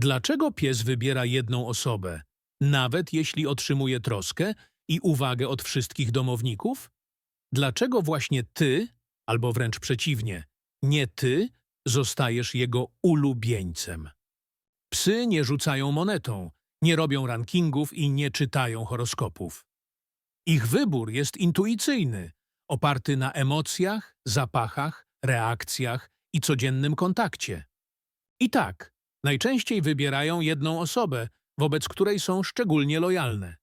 Dlaczego pies wybiera jedną osobę, nawet jeśli otrzymuje troskę i uwagę od wszystkich domowników? Dlaczego właśnie ty, albo wręcz przeciwnie, nie ty, zostajesz jego ulubieńcem? Psy nie rzucają monetą, nie robią rankingów i nie czytają horoskopów. Ich wybór jest intuicyjny, oparty na emocjach, zapachach, reakcjach i codziennym kontakcie. I tak, najczęściej wybierają jedną osobę, wobec której są szczególnie lojalne.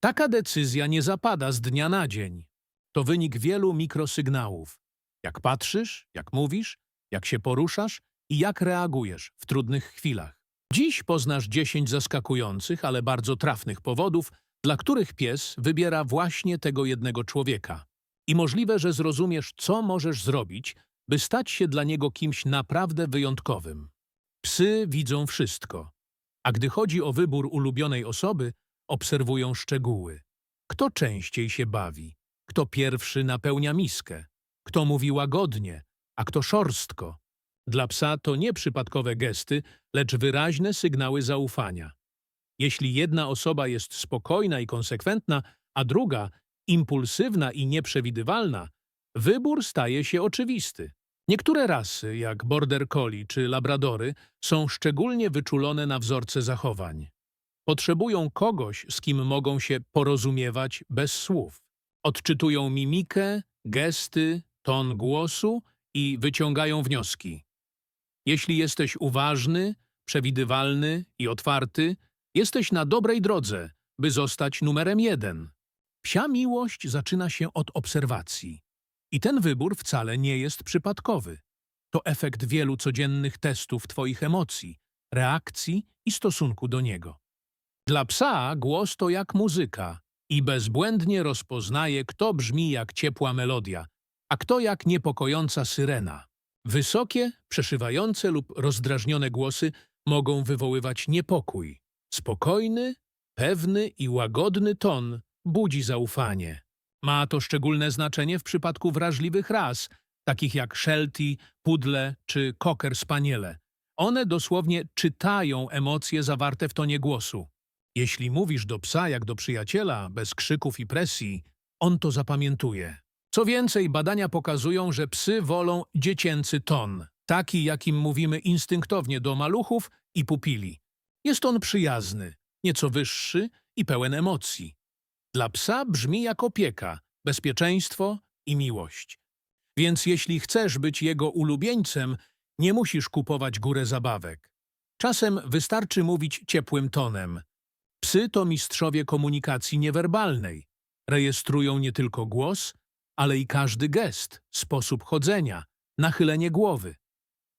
Taka decyzja nie zapada z dnia na dzień. To wynik wielu mikrosygnałów. Jak patrzysz, jak mówisz, jak się poruszasz i jak reagujesz w trudnych chwilach. Dziś poznasz 10 zaskakujących, ale bardzo trafnych powodów, dla których pies wybiera właśnie tego jednego człowieka. I możliwe, że zrozumiesz, co możesz zrobić, by stać się dla niego kimś naprawdę wyjątkowym. Psy widzą wszystko, a gdy chodzi o wybór ulubionej osoby, obserwują szczegóły. Kto częściej się bawi, kto pierwszy napełnia miskę, kto mówi łagodnie, a kto szorstko. Dla psa to nie przypadkowe gesty, lecz wyraźne sygnały zaufania. Jeśli jedna osoba jest spokojna i konsekwentna, a druga impulsywna i nieprzewidywalna, wybór staje się oczywisty. Niektóre rasy, jak border collie czy labradory, są szczególnie wyczulone na wzorce zachowań. Potrzebują kogoś, z kim mogą się porozumiewać bez słów. Odczytują mimikę, gesty, ton głosu i wyciągają wnioski. Jeśli jesteś uważny, przewidywalny i otwarty, jesteś na dobrej drodze, by zostać numerem jeden. Psia miłość zaczyna się od obserwacji. I ten wybór wcale nie jest przypadkowy. To efekt wielu codziennych testów Twoich emocji, reakcji i stosunku do niego. Dla psa głos to jak muzyka i bezbłędnie rozpoznaje, kto brzmi jak ciepła melodia, a kto jak niepokojąca syrena. Wysokie, przeszywające lub rozdrażnione głosy mogą wywoływać niepokój. Spokojny, pewny i łagodny ton budzi zaufanie. Ma to szczególne znaczenie w przypadku wrażliwych ras, takich jak Sheltie, Pudle czy Cocker Spaniele. One dosłownie czytają emocje zawarte w tonie głosu. Jeśli mówisz do psa jak do przyjaciela, bez krzyków i presji, on to zapamiętuje. Co więcej, badania pokazują, że psy wolą dziecięcy ton, taki jakim mówimy instynktownie do maluchów i pupili. Jest on przyjazny, nieco wyższy i pełen emocji. Dla psa brzmi jak opieka, bezpieczeństwo i miłość. Więc jeśli chcesz być jego ulubieńcem, nie musisz kupować górę zabawek. Czasem wystarczy mówić ciepłym tonem. Psy to mistrzowie komunikacji niewerbalnej. Rejestrują nie tylko głos, ale i każdy gest, sposób chodzenia, nachylenie głowy.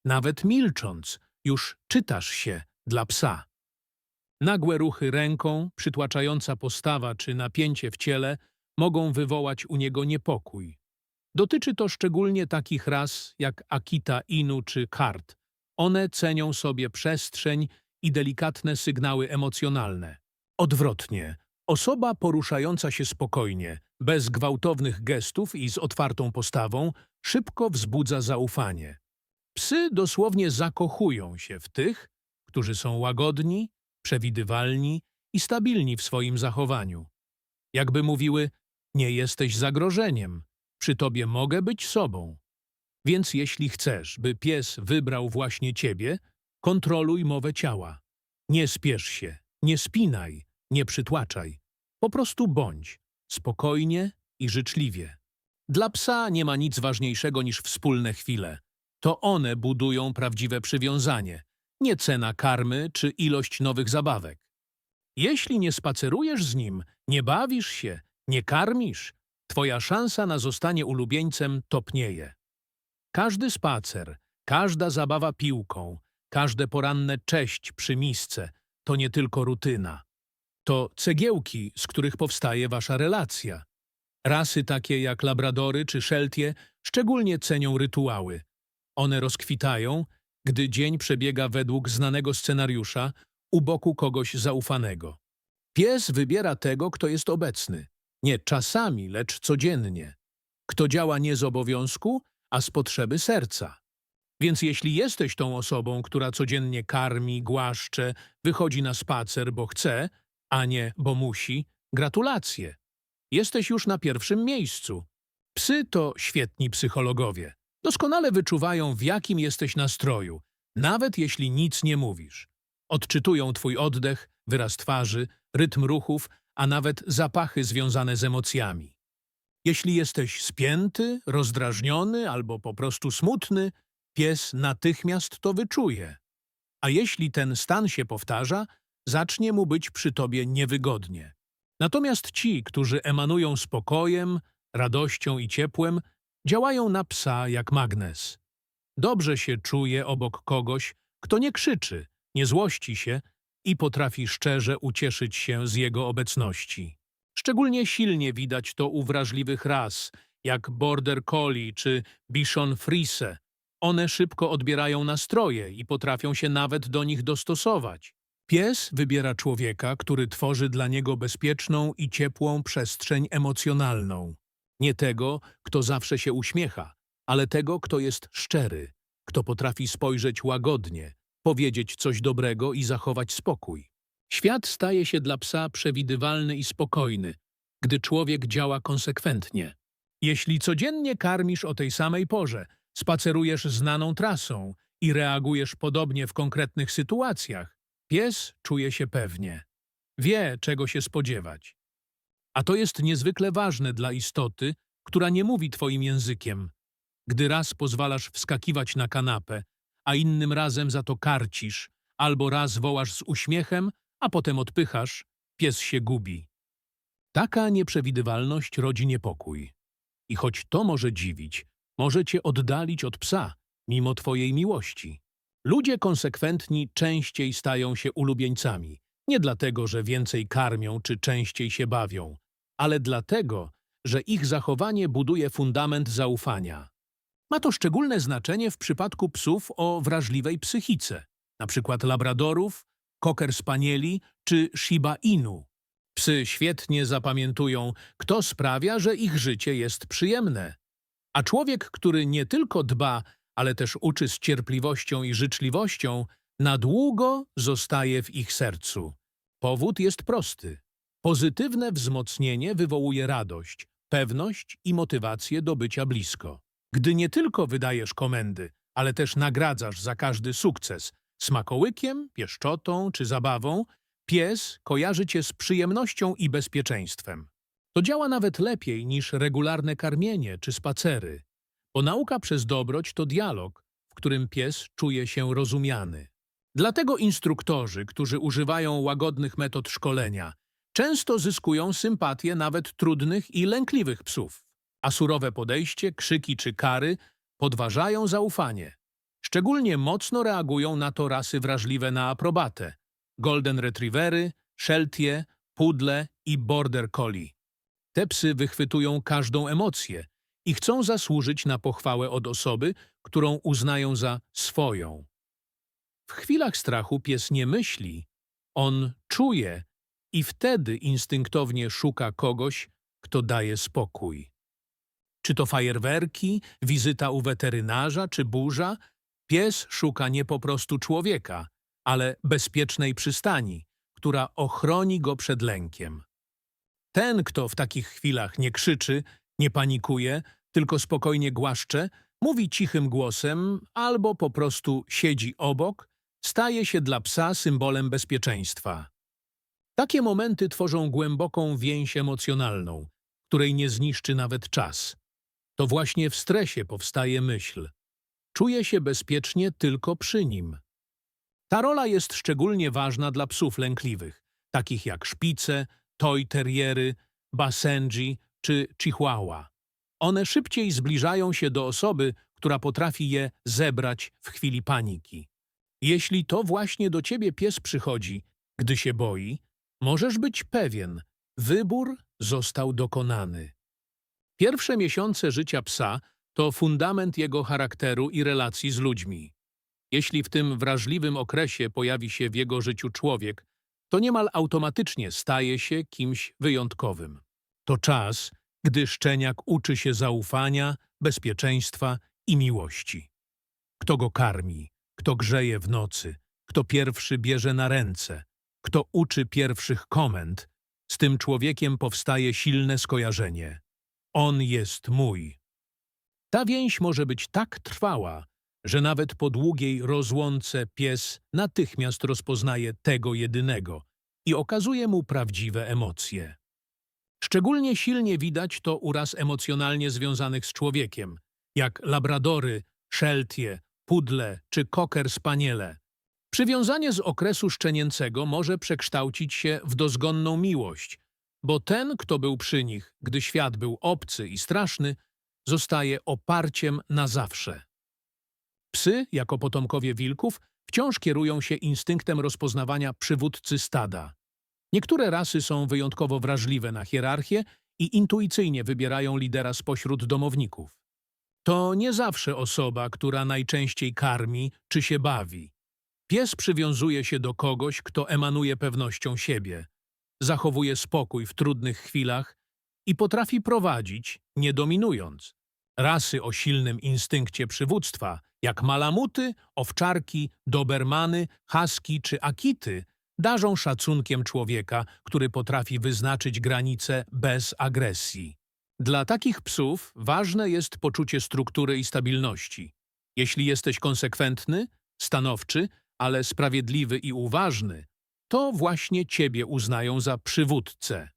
Nawet milcząc, już czytasz się dla psa. Nagłe ruchy ręką, przytłaczająca postawa czy napięcie w ciele mogą wywołać u niego niepokój. Dotyczy to szczególnie takich ras jak Akita Inu czy Kart. One cenią sobie przestrzeń i delikatne sygnały emocjonalne. Odwrotnie, osoba poruszająca się spokojnie, bez gwałtownych gestów i z otwartą postawą, szybko wzbudza zaufanie. Psy dosłownie zakochują się w tych, którzy są łagodni, przewidywalni i stabilni w swoim zachowaniu. Jakby mówiły, nie jesteś zagrożeniem, przy tobie mogę być sobą. Więc jeśli chcesz, by pies wybrał właśnie ciebie, kontroluj mowę ciała. Nie spiesz się, nie spinaj, nie przytłaczaj. Po prostu bądź, spokojnie i życzliwie. Dla psa nie ma nic ważniejszego niż wspólne chwile. To one budują prawdziwe przywiązanie, nie cena karmy czy ilość nowych zabawek. Jeśli nie spacerujesz z nim, nie bawisz się, nie karmisz, twoja szansa na zostanie ulubieńcem topnieje. Każdy spacer, każda zabawa piłką, każde poranne cześć przy misce to nie tylko rutyna. To cegiełki, z których powstaje wasza relacja. Rasy takie jak labradory czy szeltie szczególnie cenią rytuały. One rozkwitają, gdy dzień przebiega według znanego scenariusza u boku kogoś zaufanego. Pies wybiera tego, kto jest obecny. Nie czasami, lecz codziennie. Kto działa nie z obowiązku, a z potrzeby serca. Więc jeśli jesteś tą osobą, która codziennie karmi, głaszcze, wychodzi na spacer, bo chce, a nie bo musi, gratulacje. Jesteś już na pierwszym miejscu. Psy to świetni psychologowie. Doskonale wyczuwają, w jakim jesteś nastroju, nawet jeśli nic nie mówisz. Odczytują twój oddech, wyraz twarzy, rytm ruchów, a nawet zapachy związane z emocjami. Jeśli jesteś spięty, rozdrażniony albo po prostu smutny, pies natychmiast to wyczuje. A jeśli ten stan się powtarza, zacznie mu być przy tobie niewygodnie. Natomiast ci, którzy emanują spokojem, radością i ciepłem, działają na psa jak magnes. Dobrze się czuje obok kogoś, kto nie krzyczy, nie złości się i potrafi szczerze ucieszyć się z jego obecności. Szczególnie silnie widać to u wrażliwych ras, jak Border Collie czy Bichon Frise. One szybko odbierają nastroje i potrafią się nawet do nich dostosować. Pies wybiera człowieka, który tworzy dla niego bezpieczną i ciepłą przestrzeń emocjonalną. Nie tego, kto zawsze się uśmiecha, ale tego, kto jest szczery, kto potrafi spojrzeć łagodnie, powiedzieć coś dobrego i zachować spokój. Świat staje się dla psa przewidywalny i spokojny, gdy człowiek działa konsekwentnie. Jeśli codziennie karmisz o tej samej porze, spacerujesz znaną trasą i reagujesz podobnie w konkretnych sytuacjach, pies czuje się pewnie. Wie, czego się spodziewać. A to jest niezwykle ważne dla istoty, która nie mówi twoim językiem. Gdy raz pozwalasz wskakiwać na kanapę, a innym razem za to karcisz, albo raz wołasz z uśmiechem, a potem odpychasz, pies się gubi. Taka nieprzewidywalność rodzi niepokój. I choć to może dziwić, może cię oddalić od psa, mimo twojej miłości. Ludzie konsekwentni częściej stają się ulubieńcami. Nie dlatego, że więcej karmią czy częściej się bawią, ale dlatego, że ich zachowanie buduje fundament zaufania. Ma to szczególne znaczenie w przypadku psów o wrażliwej psychice, np. labradorów, koker spanieli czy Shiba Inu. Psy świetnie zapamiętują, kto sprawia, że ich życie jest przyjemne. A człowiek, który nie tylko dba, ale też uczy z cierpliwością i życzliwością, na długo zostaje w ich sercu. Powód jest prosty. Pozytywne wzmocnienie wywołuje radość, pewność i motywację do bycia blisko. Gdy nie tylko wydajesz komendy, ale też nagradzasz za każdy sukces smakołykiem, pieszczotą czy zabawą, pies kojarzy cię z przyjemnością i bezpieczeństwem. To działa nawet lepiej niż regularne karmienie czy spacery, bo nauka przez dobroć to dialog, w którym pies czuje się rozumiany. Dlatego instruktorzy, którzy używają łagodnych metod szkolenia, często zyskują sympatię nawet trudnych i lękliwych psów, a surowe podejście, krzyki czy kary podważają zaufanie. Szczególnie mocno reagują na to rasy wrażliwe na aprobatę – golden retrievery, szeltie, pudle i border collie. Te psy wychwytują każdą emocję i chcą zasłużyć na pochwałę od osoby, którą uznają za swoją. W chwilach strachu pies nie myśli, on czuje i wtedy instynktownie szuka kogoś, kto daje spokój. Czy to fajerwerki, wizyta u weterynarza czy burza, pies szuka nie po prostu człowieka, ale bezpiecznej przystani, która ochroni go przed lękiem. Ten, kto w takich chwilach nie krzyczy, nie panikuje, tylko spokojnie głaszcze, mówi cichym głosem albo po prostu siedzi obok, staje się dla psa symbolem bezpieczeństwa. Takie momenty tworzą głęboką więź emocjonalną, której nie zniszczy nawet czas. To właśnie w stresie powstaje myśl. Czuję się bezpiecznie tylko przy nim. Ta rola jest szczególnie ważna dla psów lękliwych, takich jak szpice, toy terriery, basenji czy chihuahua. One szybciej zbliżają się do osoby, która potrafi je zebrać w chwili paniki. Jeśli to właśnie do ciebie pies przychodzi, gdy się boi, możesz być pewien, wybór został dokonany. Pierwsze miesiące życia psa to fundament jego charakteru i relacji z ludźmi. Jeśli w tym wrażliwym okresie pojawi się w jego życiu człowiek, to niemal automatycznie staje się kimś wyjątkowym. To czas, gdy szczeniak uczy się zaufania, bezpieczeństwa i miłości. Kto go karmi, kto grzeje w nocy, kto pierwszy bierze na ręce, kto uczy pierwszych komend, z tym człowiekiem powstaje silne skojarzenie. On jest mój. Ta więź może być tak trwała, że nawet po długiej rozłące pies natychmiast rozpoznaje tego jedynego i okazuje mu prawdziwe emocje. Szczególnie silnie widać to u emocjonalnie związanych z człowiekiem, jak labradory, szeltie, pudle czy koker spaniele. Przywiązanie z okresu szczenięcego może przekształcić się w dozgonną miłość, bo ten, kto był przy nich, gdy świat był obcy i straszny, zostaje oparciem na zawsze. Psy, jako potomkowie wilków, wciąż kierują się instynktem rozpoznawania przywódcy stada. Niektóre rasy są wyjątkowo wrażliwe na hierarchię i intuicyjnie wybierają lidera spośród domowników. To nie zawsze osoba, która najczęściej karmi czy się bawi. Pies przywiązuje się do kogoś, kto emanuje pewnością siebie, zachowuje spokój w trudnych chwilach i potrafi prowadzić, nie dominując. Rasy o silnym instynkcie przywództwa, jak malamuty, owczarki, dobermany, haski czy akity, darzą szacunkiem człowieka, który potrafi wyznaczyć granice bez agresji. Dla takich psów ważne jest poczucie struktury i stabilności. Jeśli jesteś konsekwentny, stanowczy, ale sprawiedliwy i uważny, to właśnie ciebie uznają za przywódcę.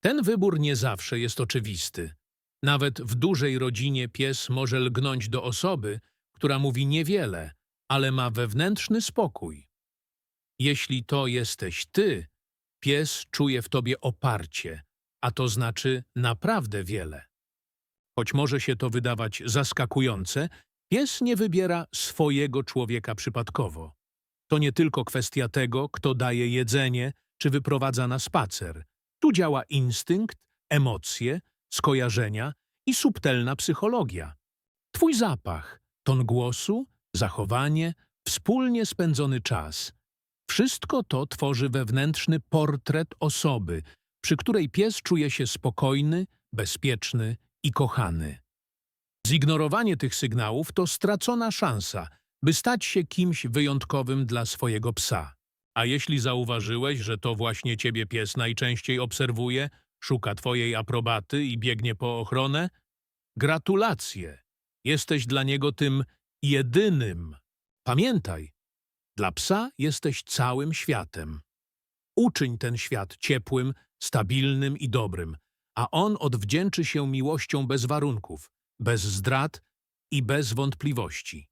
Ten wybór nie zawsze jest oczywisty. Nawet w dużej rodzinie pies może lgnąć do osoby, która mówi niewiele, ale ma wewnętrzny spokój. Jeśli to jesteś ty, pies czuje w tobie oparcie, a to znaczy naprawdę wiele. Choć może się to wydawać zaskakujące, pies nie wybiera swojego człowieka przypadkowo. To nie tylko kwestia tego, kto daje jedzenie czy wyprowadza na spacer. Tu działa instynkt, emocje, skojarzenia i subtelna psychologia. Twój zapach, ton głosu, zachowanie, wspólnie spędzony czas. Wszystko to tworzy wewnętrzny portret osoby, przy której pies czuje się spokojny, bezpieczny i kochany. Zignorowanie tych sygnałów to stracona szansa, by stać się kimś wyjątkowym dla swojego psa. A jeśli zauważyłeś, że to właśnie ciebie pies najczęściej obserwuje, szuka twojej aprobaty i biegnie po ochronę, gratulacje! Jesteś dla niego tym jedynym. Pamiętaj, dla psa jesteś całym światem. Uczyń ten świat ciepłym, stabilnym i dobrym, a on odwdzięczy się miłością bez warunków, bez zdrad i bez wątpliwości.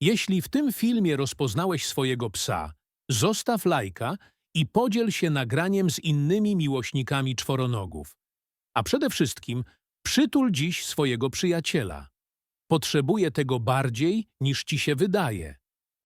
Jeśli w tym filmie rozpoznałeś swojego psa, zostaw lajka i podziel się nagraniem z innymi miłośnikami czworonogów. A przede wszystkim przytul dziś swojego przyjaciela. Potrzebuje tego bardziej niż ci się wydaje.